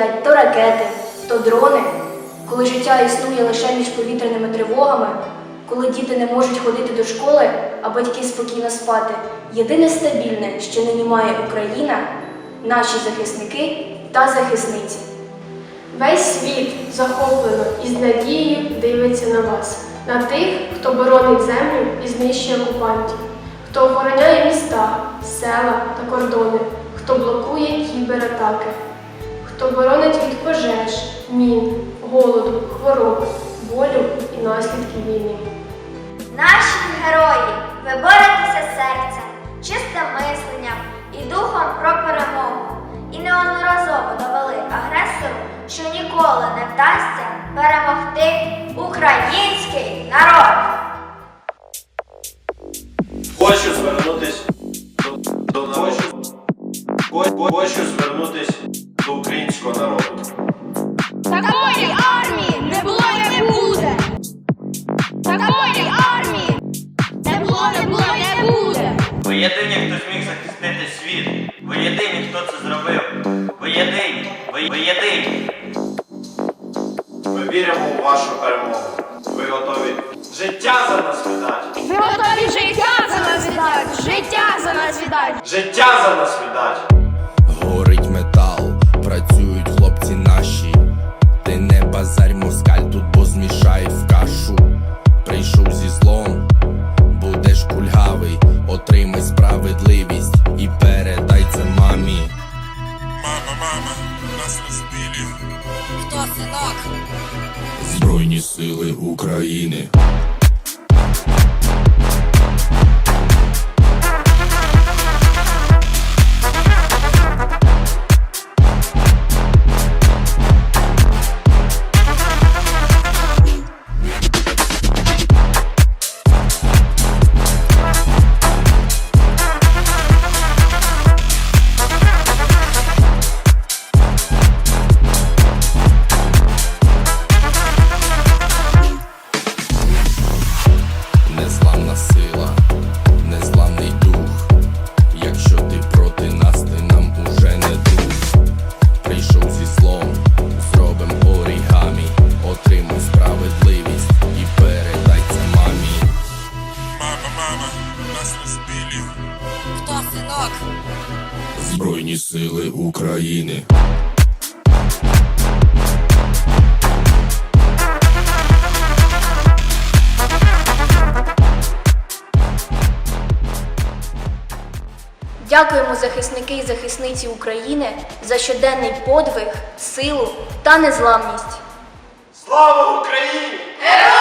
летять то ракети, то дрони, коли життя існує лише між повітряними тривогами, коли діти не можуть ходити до школи, а батьки спокійно спати, єдине стабільне, що нині має Україна, наші захисники та захисниці. Весь світ захоплено і з надією дивиться на вас, на тих, хто боронить землю і знищує окупантів, хто охороняє міста, села та кордони, хто блокує кібератаки, хто боронить від пожеж, мін, голоду, хвороб, болю і наслідків війни. Наші герої, ви боретеся серцем, чистим мисленням і духом про перемогу. І неодноразово довели агресору, що ніколи не вдасться перемогти український народ. Хочу звернутись до, до хочу, звернутись народу. Такої армії не було і не буде. Такої армії не було, не було, і не буде. Ви єдині, хто зміг захистити світ. Ви єдині, хто це зробив. Ви єдині. Ви, ви єдині. Ми віримо у вашу перемогу. Ви готові життя за нас віддати. Ви готові життя за нас віддати. Життя за нас віддати. Життя за нас віддати. Мама, нас розбили. Хто синок? Збройні сили України. Синок? Збройні сили України. Дякуємо захисники і захисниці України за щоденний подвиг, силу та незламність. Слава Україні! Героям